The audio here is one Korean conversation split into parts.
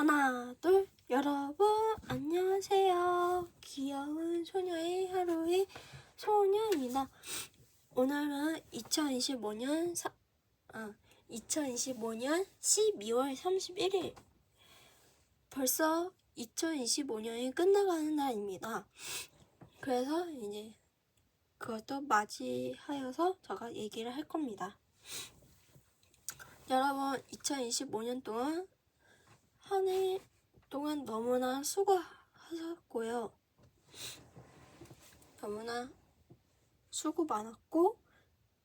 하나, 둘, 여러분, 안녕하세요. 귀여운 소녀의 하루의 소녀입니다. 오늘은 2025년, 사, 아, 2025년 12월 31일. 벌써 2025년이 끝나가는 날입니다. 그래서 이제 그것도 맞이하여서 제가 얘기를 할 겁니다. 여러분, 2025년 동안 한 해 동안 너무나 수고하셨고요. 너무나 수고 많았고,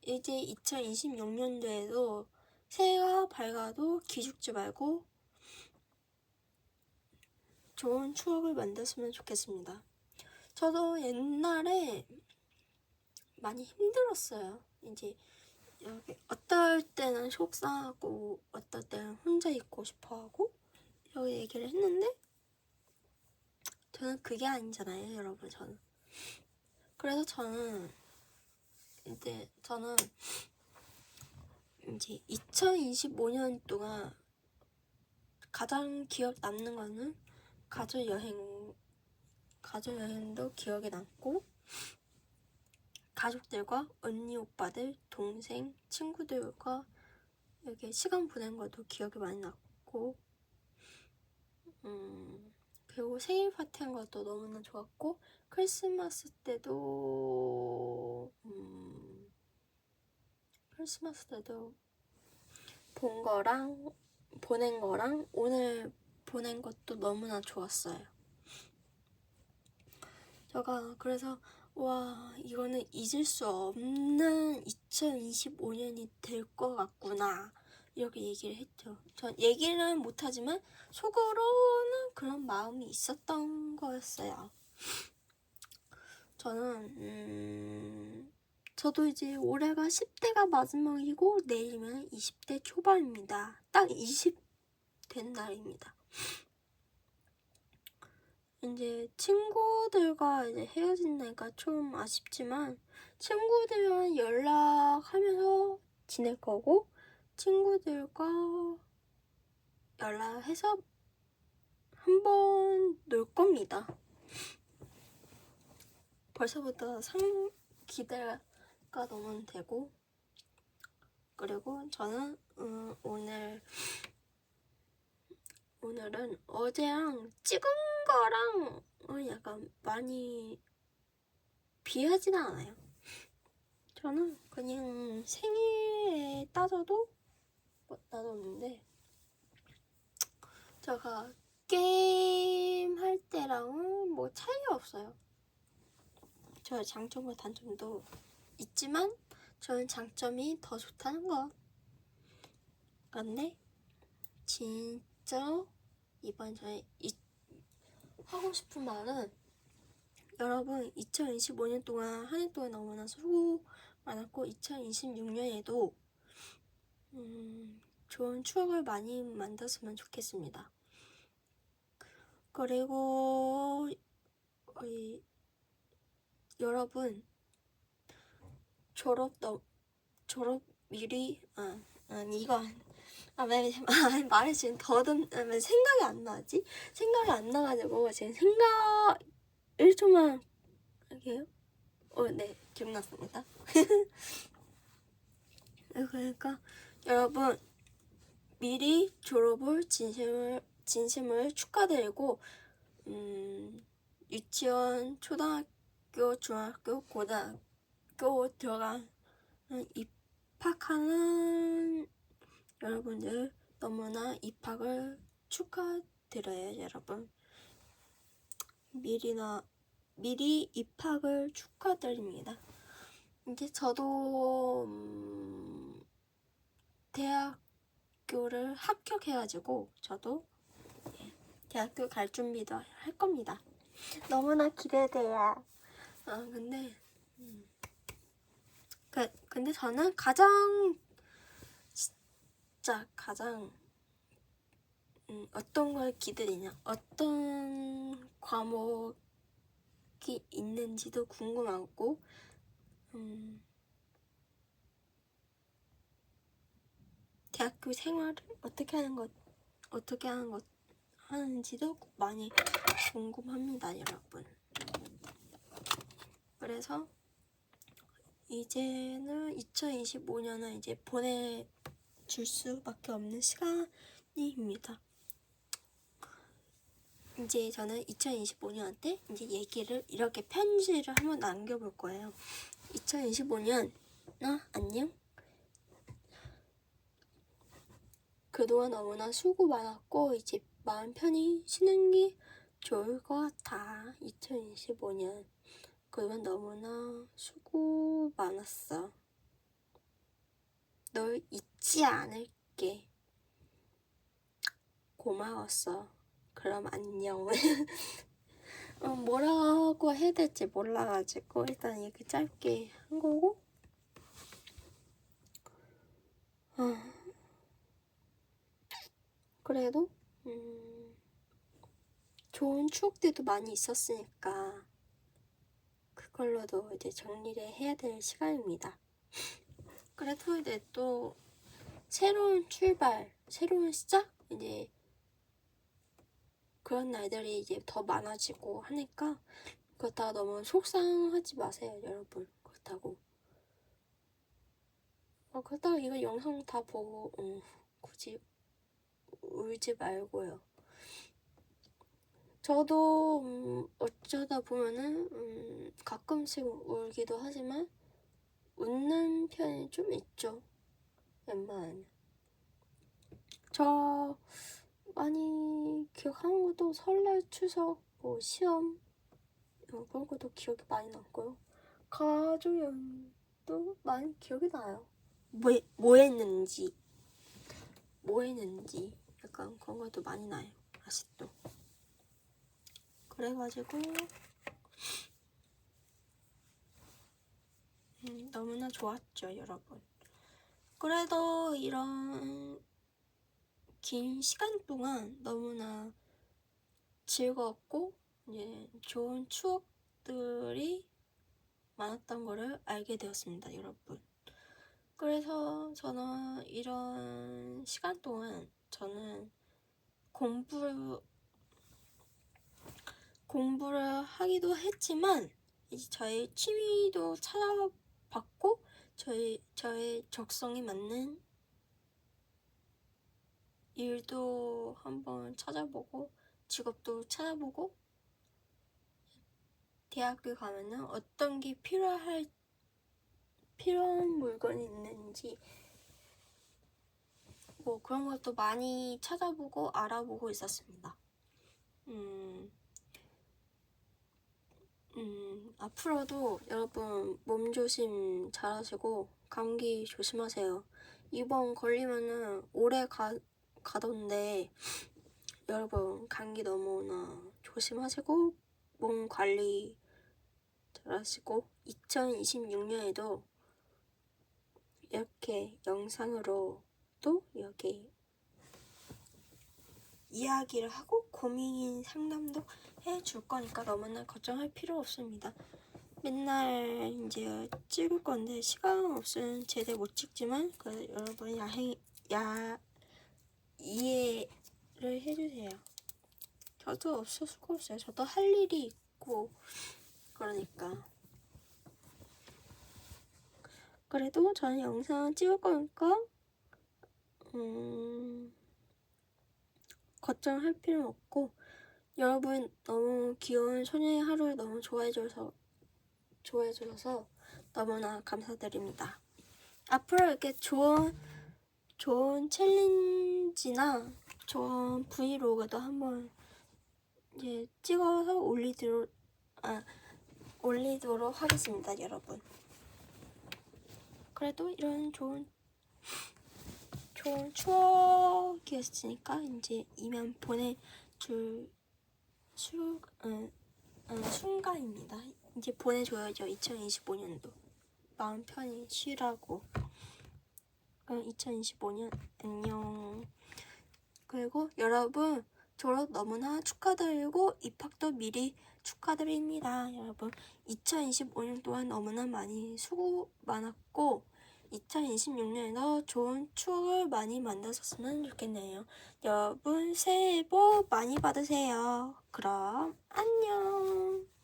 이제 2026년도에도 새해가 밝아도 기죽지 말고 좋은 추억을 만들었으면 좋겠습니다. 저도 옛날에 많이 힘들었어요. 이제 여기 어떨 때는 속상하고 어떨 때는 혼자 있고 싶어하고 여기 얘기를 했는데 저는 그게 아니잖아요, 여러분. 저는 그래서 저는 이제 저는 이제 2025년 동안 가장 기억 남는 거는 가족 여행 가족 여행도 기억에 남고 가족들과 언니 오빠들 동생 친구들과 이렇게 시간 보낸 것도 기억이 많이 났고 음 그리고 생일 파티 한 것도 너무나 좋았고 크리스마스 때도 음 크리스마스 때도 본 거랑 보낸 거랑 오늘 보낸 것도 너무나 좋았어요. 제가 그래서 와 이거는 잊을 수 없는 2025년이 될 것 같구나 이렇게 얘기를 했죠. 전 얘기는 못하지만 속으로는 그런 마음이 있었던 거였어요. 저는 음, 저도 이제 올해가 10대가 마지막이고 내일이면 20대 초반입니다. 딱 20 된 날입니다. 이제 친구들과 이제 헤어진다니까 좀 아쉽지만 친구들이랑 연락하면서 지낼 거고 친구들과 연락해서 한번 놀 겁니다. 벌써부터 상 기대가 너무 되고 그리고 저는 음, 오늘 오늘은 어제랑 찍은 거랑 어, 약간 많이 비하지는 않아요. 저는 그냥 생일에 따져도 뭐 나눴는데 제가 게임 할 때랑은 뭐 차이가 없어요. 저 장점과 단점도 있지만 저는 장점이 더 좋다는 거. 근데 진짜 이번 저의 이, 하고 싶은 말은 여러분 2025년 동안 한 해 동안 너무나 수고 많았고 2026년에도 음, 좋은 추억을 많이 만들었으면 좋겠습니다. 그리고 이, 여러분 졸업 너 졸업 미리 아, 이거 아, 왜, 아, 말을 지금 더듬, 아, 왜 생각이 안 나지? 생각이 안 나가지고, 지금 생각, 1초만, 할게요. 어, 네, 기억났습니다. 그러니까, 여러분, 미리 졸업을 진심을, 진심을 축하드리고, 음, 유치원, 초등학교, 중학교, 고등학교 들어간 입학하는 여러분들 너무나 입학을 축하드려요, 여러분. 미리나 미리 입학을 축하드립니다. 이제 저도 음, 대학교를 합격해가지고 저도 대학교 갈 준비도 할 겁니다. 너무나 기대돼요. 아 근데 음, 그 근데 저는 가장 진짜 가장 음, 어떤 걸 기다리냐, 어떤 과목이 있는지도 궁금하고, 음, 대학교 생활을 어떻게 하는 것, 어떻게 하는 것 하는지도 많이 궁금합니다, 여러분. 그래서 이제는 2025년은 이제 보내줄 수밖에 없는 시간입니다. 이제 저는 2025년 때 이제 얘기를 이렇게 편지를 한번 남겨볼 거예요. 2025년, 아, 안녕? 그동안 너무나 수고 많았고, 이제 마음 편히 쉬는 게 좋을 것 같아. 2025년. 그동안 너무나 수고 많았어. 널 잊지 않을게. 고마웠어. 그럼 안녕. 어, 뭐라고 해야 될지 몰라가지고 일단 이렇게 짧게 한 거고. 어. 그래도 음, 좋은 추억들도 많이 있었으니까 그걸로도 이제 정리를 해야 될 시간입니다. 그래도 이제 또 새로운 출발, 새로운 시작 이제 그런 날들이 이제 더 많아지고 하니까 그렇다가 너무 속상하지 마세요, 여러분. 그렇다고. 어, 그렇다고 이거 영상 다 보고 어, 굳이 울지 말고요. 저도 음, 어쩌다 보면은 음, 가끔씩 울기도 하지만 웃는 편이 좀 있죠. 웬만하면. 저 많이 기억하는 것도 설날, 추석, 뭐 시험 어, 그런 것도 기억이 많이 남고요. 가족 여행도 많이 기억이 나요. 뭐, 뭐 했는지, 뭐 했는지 약간 그런 것도 많이 나요. 아직도. 그래가지고 음, 너무나 좋았죠, 여러분. 그래도 이런 긴 시간 동안 너무나 즐거웠고 이제 좋은 추억들이 많았던 거를 알게 되었습니다, 여러분. 그래서 저는 이런 시간 동안 저는 공부 공부를 하기도 했지만 이제 저의 취미도 찾아봤고 저의 저의 적성에 맞는 일도 한번 찾아보고 직업도 찾아보고 대학교 가면은 어떤 게 필요할 필요한 물건이 있는지 뭐 그런 것도 많이 찾아보고 알아보고 있었습니다. 음, 음, 앞으로도 여러분 몸 조심 잘하시고 감기 조심하세요. 이번 걸리면은 오래 가, 가던데 여러분 감기 너무나 조심하시고 몸 관리 잘하시고 2026년에도 이렇게 영상으로 또 여기 이야기를 하고 고민 상담도 해줄 거니까 너무 나 걱정할 필요 없습니다. 맨날 이제 찍을 건데 시간 없으면 제대로 못 찍지만 그 여러분 야행 야 이해를 해주세요. 저도 없을 수가 없어요. 저도 할 일이 있고 그러니까. 그래도 저는 영상 찍을 거니까 음, 걱정할 필요는 없고 여러분 너무 귀여운 소녀의 하루를 너무 좋아해 줘서 좋아해 주셔서 너무나 감사드립니다. 앞으로 이렇게 좋은 좋은 챌린지나 좋은 브이로그도 한번 이제 찍어서 올리도록 아 올리도록 하겠습니다, 여러분. 그래도 이런 좋은 좋은 추억 이었으니까 이제 이면 보내줄 수, 음, 음, 순간입니다. 이제 보내줘야죠. 2025년도 마음 편히 쉬라고. 음, 2025년 안녕. 그리고 여러분 졸업 너무나 축하드리고 입학도 미리 축하드립니다. 여러분 2025년 동안 너무나 많이 수고 많았고 2026년에도 좋은 추억을 많이 만드셨으면 좋겠네요. 여러분 새해 복 많이 받으세요. 그럼 안녕.